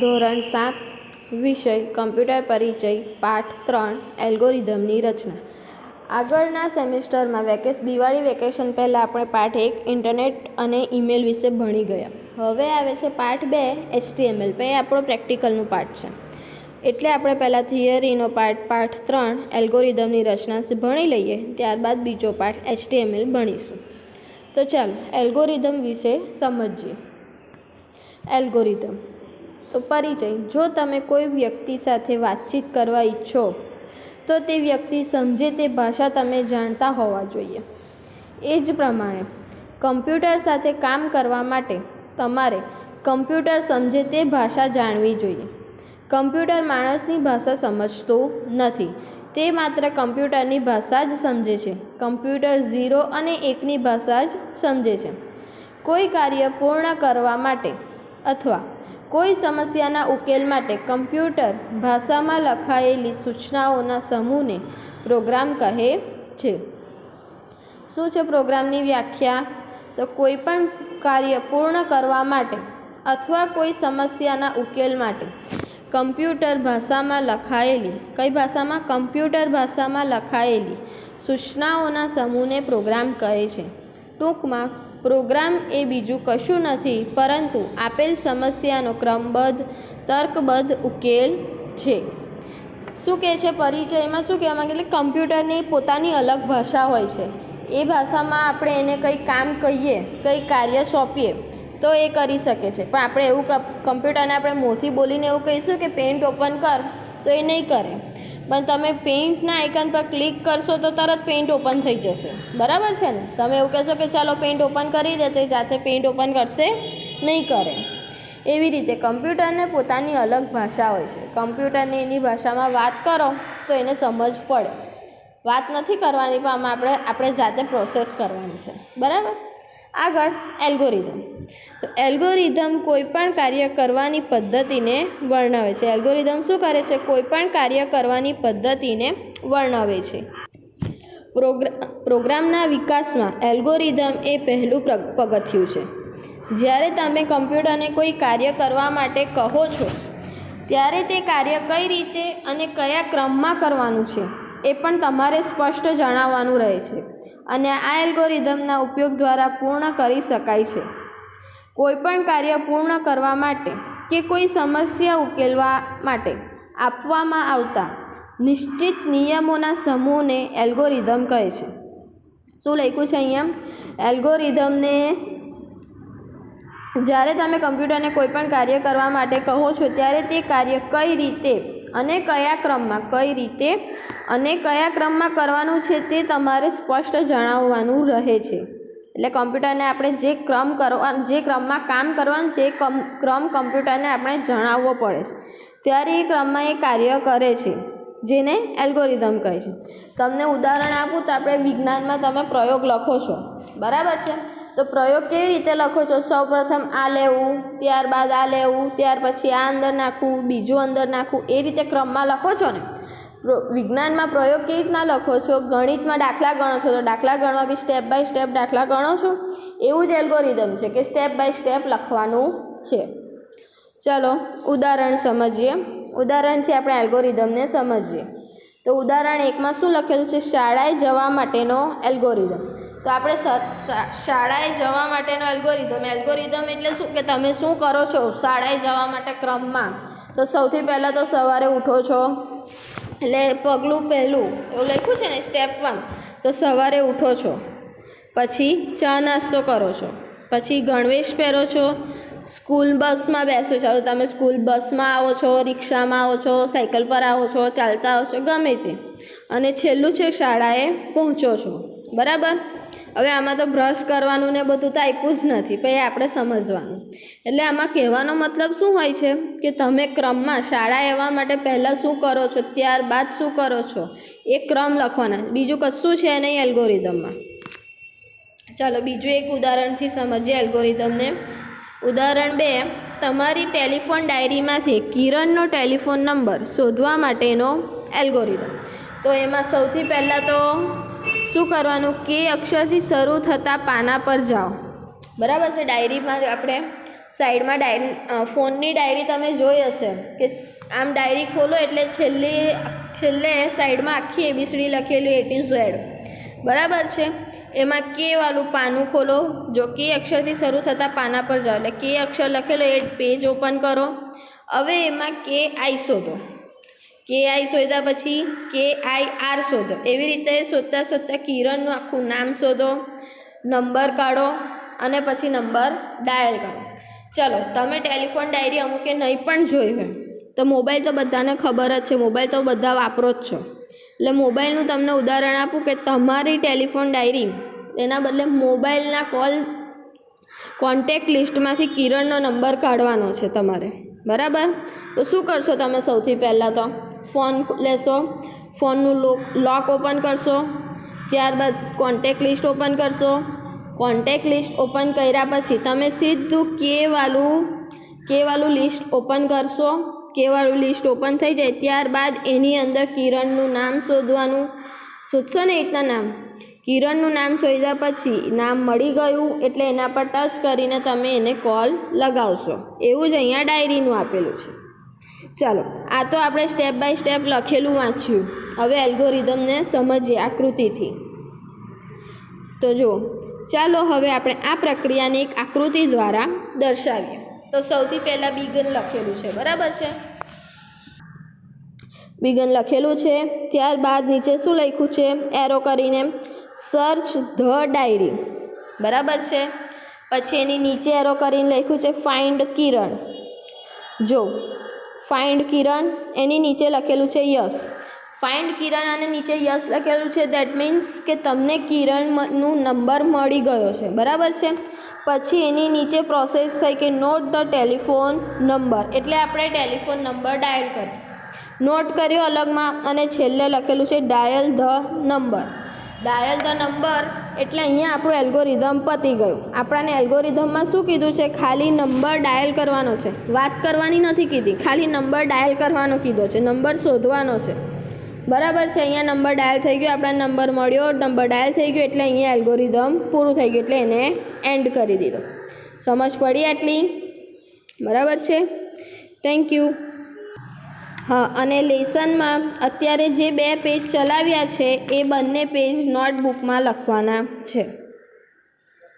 ધોરણ સાત, વિષય, કમ્પ્યુટર પરિચય, પાઠ ત્રણ, એલ્ગોરિધમની રચના. આગળના સેમિસ્ટરમાં વેકેશ દિવાળી વેકેશન પહેલાં આપણે પાઠ એક, ઇન્ટરનેટ અને ઈમેલ વિશે ભણી ગયા. હવે આવે છે પાઠ બે, એચટીએમએલ. એ આપણો પ્રેક્ટિકલનું પાઠ છે. એટલે આપણે પહેલાં થિયરીનો પાઠ પાઠ ત્રણ, એલ્ગોરિધમની રચના ભણી લઈએ, ત્યારબાદ બીજો પાઠ, એચટીએમએલ ભણીશું. તો ચાલો, એલ્ગોરિધમ વિશે સમજીએ. એલ્ગોરિધમ. તો પરિચય. જો તમે કોઈ વ્યક્તિ સાથે વાતચીત કરવા ઈચ્છો, તો તે વ્યક્તિ સમજે તે ભાષા તમે જાણતા હોવા જોઈએ. એ જ પ્રમાણે કમ્પ્યુટર સાથે કામ કરવા માટે તમારે કમ્પ્યુટર સમજે તે ભાષા જાણવી જોઈએ. કમ્પ્યુટર માણસની ભાષા સમજતું નથી. તે માત્ર કમ્પ્યુટરની ભાષા જ સમજે છે. કમ્પ્યુટર ઝીરો અને એકની ભાષા જ સમજે છે. કોઈ કાર્ય પૂર્ણ કરવા માટે અથવા કોઈ સમસ્યાના ઉકેલ માટે કમ્પ્યુટર ભાષામાં લખાયેલી સૂચનાઓના સમૂહને પ્રોગ્રામ કહે છે. શું છે પ્રોગ્રામની વ્યાખ્યા? તો કોઈ પણ કાર્ય પૂર્ણ કરવા માટે અથવા કોઈ સમસ્યાના ઉકેલ માટે કમ્પ્યુટર ભાષામાં લખાયેલી, કઈ ભાષામાં? કમ્પ્યુટર ભાષામાં લખાયેલી સૂચનાઓના સમૂહને પ્રોગ્રામ કહે છે. ટૂંકમાં પ્રોગ્રામ એ બીજું કશું નથી, પરંતુ આપેલ સમસ્યાનો ક્રમબદ્ધ, તર્કબદ્ધ ઉકેલ છે. શું કહે છે પરિચયમાં? શું કહેવા માંગે એટલે કમ્પ્યુટરની પોતાની અલગ ભાષા હોય છે. એ ભાષામાં આપણે એને કંઈ કામ કહીએ, કંઈ કાર્ય સોંપીએ, તો એ કરી શકે છે. પણ આપણે એવું કમ્પ્યુટરને આપણે મોંથી બોલીને એવું કહીશું કે, પેન્ટ ઓપન કર, તો એ નહીં કરે. પણ તમે પેઇન્ટના આઇકન પર ક્લિક કરશો તો તરત પેઇન્ટ ઓપન થઈ જશે. બરાબર છે ને? તમે એવું કહેશો કે ચાલો પેઇન્ટ ઓપન કરી દે તો એ જાતે પેઇન્ટ ઓપન કરશે નહીં કરે. એવી રીતે કમ્પ્યુટરને પોતાની અલગ ભાષા હોય છે. કમ્પ્યુટરને એની ભાષામાં વાત કરો તો એને સમજ પડે. વાત નથી કરવાની પણ આમાં આપણે આપણે જાતે પ્રોસેસ કરવાની છે. બરાબર? આગળ એલ્ગોરિધમ તો એલ્ગોરિધમ કોઈપણ કાર્ય કરવાની પદ્ધતિને વર્ણવે છે. એલ્ગોરિધમ શું કરે છે? કોઈપણ કાર્ય કરવાની પદ્ધતિને વર્ણવે છે. પ્રોગ્રા, પ્રોગ્રામના વિકાસમાં એલ્ગોરિધમ એ પહેલું પગથિયું છે. જ્યારે તમે કમ્પ્યુટરને કોઈ કાર્ય કરવા માટે કહો છો, ત્યારે તે કાર્ય કઈ રીતે અને કયા ક્રમમાં કરવાનું છે? એ પણ તમારે સ્પષ્ટ જણાવવાનું રહે છે અને આ એલ્ગોરિધમના ઉપયોગ દ્વારા પૂર્ણ કરી શકાય છે. કોઈપણ કાર્ય પૂર્ણ કરવા માટે કે કોઈ સમસ્યા ઉકેલવા માટે આપવામાં આવતા નિશ્ચિત નિયમોના સમૂહને એલ્ગોરિધમ કહે છે. શું લખ્યું છે અહીંયા? એલ્ગોરિધમને જ્યારે તમે કમ્પ્યુટરને કોઈપણ કાર્ય કરવા માટે કહો છો, ત્યારે તે કાર્ય કઈ રીતે અને કયા ક્રમમાં, કઈ રીતે અને કયા ક્રમમાં કરવાનું છે તે તમારે સ્પષ્ટ જણાવવાનું રહે છે. એટલે કમ્પ્યુટરને આપણે જે ક્રમ કરવા જે ક્રમમાં કામ કરવાનું છે, એ ક્રમ કમ્પ્યુટરને આપણે જણાવવો પડે છે. ત્યારે એ ક્રમમાં એ કાર્ય કરે છે, જેને એલ્ગોરિધમ કહે છે. તમને ઉદાહરણ આપું તો આપણે વિજ્ઞાનમાં તમે પ્રયોગ લખો છો. બરાબર છે? તો પ્રયોગ કેવી રીતે લખો છો? સૌપ્રથમ આ લેવું, ત્યારબાદ આ લેવું, ત્યાર પછી આ અંદર નાખવું, બીજું અંદર નાખવું, એ રીતે ક્રમમાં લખો છો ને? વિજ્ઞાનમાં પ્રયોગ કેવી રીતના લખો છો? ગણિતમાં દાખલા ગણો છો તો દાખલા ગણવા બી સ્ટેપ બાય સ્ટેપ દાખલા ગણો છો? એવું જ એલ્ગોરિધમ છે કે સ્ટેપ બાય સ્ટેપ લખવાનું છે. ચલો, ઉદાહરણ સમજીએ. ઉદાહરણથી આપણે એલ્ગોરિધમને સમજીએ. તો ઉદાહરણ એકમાં શું લખેલું છે? શાળાએ જવા માટેનો એલ્ગોરિધમ તો આપણે શાળાએ જવા માટેનો એલ્ગોરિધમ એલ્ગોરિધમ એટલે શું? કે તમે શું કરો છો શાળાએ જવા માટે ક્રમમાં? તો સૌથી પહેલાં તો સવારે ઉઠો છો. એટલે પગલું પહેલું, એવું લખ્યું છે ને સ્ટેપ વન તો સવારે ઉઠો છો. પછી ચા નાસ્તો કરો છો. પછી ગણવેશ પહેરો છો. સ્કૂલ બસમાં બેસો છો. તમે સ્કૂલ બસમાં આવો છો, રિક્ષામાં આવો છો, સાયકલ પર આવો છો, ચાલતા આવો છો, ગમે તે. અને છેલ્લું છે, શાળાએ પહોંચો છો. બરાબર? હવે આમાં તો બ્રશ કરવાનું ને બધું તો આપ્યું જ નથી પછી આપણે સમજવાનું. એટલે આમાં કહેવાનો મતલબ શું હોય છે? કે તમે ક્રમમાં શાળા આવવા માટે પહેલાં શું કરો છો, ત્યારબાદ શું કરો છો? એ ક્રમ લખવાના બીજું કશું છે નહીં એલ્ગોરિધમમાં ચાલો બીજું એક ઉદાહરણથી સમજીએ એલ્ગોરિધમને ઉદાહરણ બે, તમારી ટેલિફોન ડાયરીમાંથી કિરણનો ટેલિફોન નંબર શોધવા માટેનો એલ્ગોરિધમ તો એમાં સૌથી પહેલાં તો શું કરવાનું? કે અક્ષરથી શરૂ થતા પાના પર જાઓ. બરાબર છે? ડાયરીમાં આપણે સાઈડમાં ડાયરી ફોનની ડાયરી તમે જોઈ હશે કે આમ ડાયરી ખોલો એટલે છેલ્લી, છેલ્લે સાઈડમાં આખી એબીસીડી લખેલું એ ટુ ઝેડ બરાબર છે? એમાં કે વાળું પાનું ખોલો, જો કે અક્ષરથી શરૂ થતા પાના પર જાઓ. એટલે કે અક્ષર લખેલો એ પેજ ઓપન કરો. હવે એમાં કે આઈ શોધો. કે આઈ શોધ્યા પછી કે આઈ આર શોધો. એવી રીતે શોધતા શોધતા કિરણનું આખું નામ શોધો, નંબર કાઢો અને પછી નંબર ડાયલ કરો. ચલો, તમે ટેલિફોન ડાયરી અમુકે નહીં પણ જોઈ હોય. તો મોબાઈલ તો બધાને ખબર જ છે. મોબાઈલ તો બધા વાપરો જ છો. એટલે મોબાઈલનું તમને ઉદાહરણ આપું કે તમારી ટેલિફોન ડાયરી, એના બદલે મોબાઈલના કોલ કોન્ટેક લિસ્ટમાંથી કિરણનો નંબર કાઢવાનો છે તમારે. બરાબર? તો શું કરશો તમે સૌથી પહેલાં તો? ફોન લેશો, ફોનનું લોક ઓપન કરશો, ત્યારબાદ કોન્ટેક લિસ્ટ ઓપન કરશો. કોન્ટેક લિસ્ટ ઓપન કર્યા પછી તમે સીધું કે વાળું કે લિસ્ટ ઓપન કરશો. કે વાળું લિસ્ટ ઓપન થઈ જાય ત્યારબાદ એની અંદર કિરણનું નામ શોધવાનું. શોધશો ને રીતના નામ? કિરણનું નામ શોધ્યા પછી નામ મળી ગયું એટલે એના પર ટચ કરીને તમે એને કોલ લગાવશો. એવું જ અહીંયા ડાયરીનું આપેલું છે. ચાલો. આ તો આપણે સ્ટેપ બાય સ્ટેપ લખેલું વાંચ્યું. હવે એલ્ગોરિધમને સમજીએ આકૃતિથી. તો જુઓ. ચાલો હવે આપણે આ પ્રક્રિયાને એક આકૃતિ દ્વારા દર્શાવીએ. તો સૌથી પહેલાં બિગન લખેલું છે. બરાબર છે? બિગન લખેલું છે. ત્યારબાદ નીચે શું લખ્યું છે? એરો કરીને સર્ચ ધ ડાયરી બરાબર છે? પછી એની નીચે એરો કરીને લખ્યું છે ફાઇન્ડ કિરણ. જો ફાઇન્ડ કિરણ એની નીચે લખેલું છે યસ. ફાઇન્ડ કિરણ અને નીચે યસ લખેલું છે દેટ મીન્સ કે તમને કિરણનું નંબર મળી ગયો છે. બરાબર છે? પછી એની નીચે પ્રોસેસ થઈ કે નોટ ધ ટેલિફોન નંબર એટલે આપણે ટેલિફોન નંબર ડાયલ કર્યો નોટ કર્યો અલગમાં અને છેલ્લે લખેલું છે dial the number dial the number એટલે અહીંયા આપણું એલ્ગોરિધમ પતી ગયું. આપણાને એલ્ગોરિધમમાં શું કીધું છે? ખાલી નંબર ડાયલ કરવાનો છે. વાત કરવાની નથી કીધી. ખાલી નંબર ડાયલ કરવાનો કીધો છે. નંબર શોધવાનો છે. બરાબર છે? અહીંયા નંબર ડાયલ થઈ ગયો આપણા નંબર મળ્યો. નંબર ડાયલ થઈ ગયો એટલે અહીંયા એલ્ગોરિધમ પૂરું થઈ ગયું. એટલે એને એન્ડ કરી દીધો. સમજ પડી આટલી? બરાબર છે? થેન્ક યુ હા, અને લેસનમાં અત્યારે જે બે પેજ ચલાવ્યા છે, એ બંને પેજ નોટબુકમાં લખવાના છે.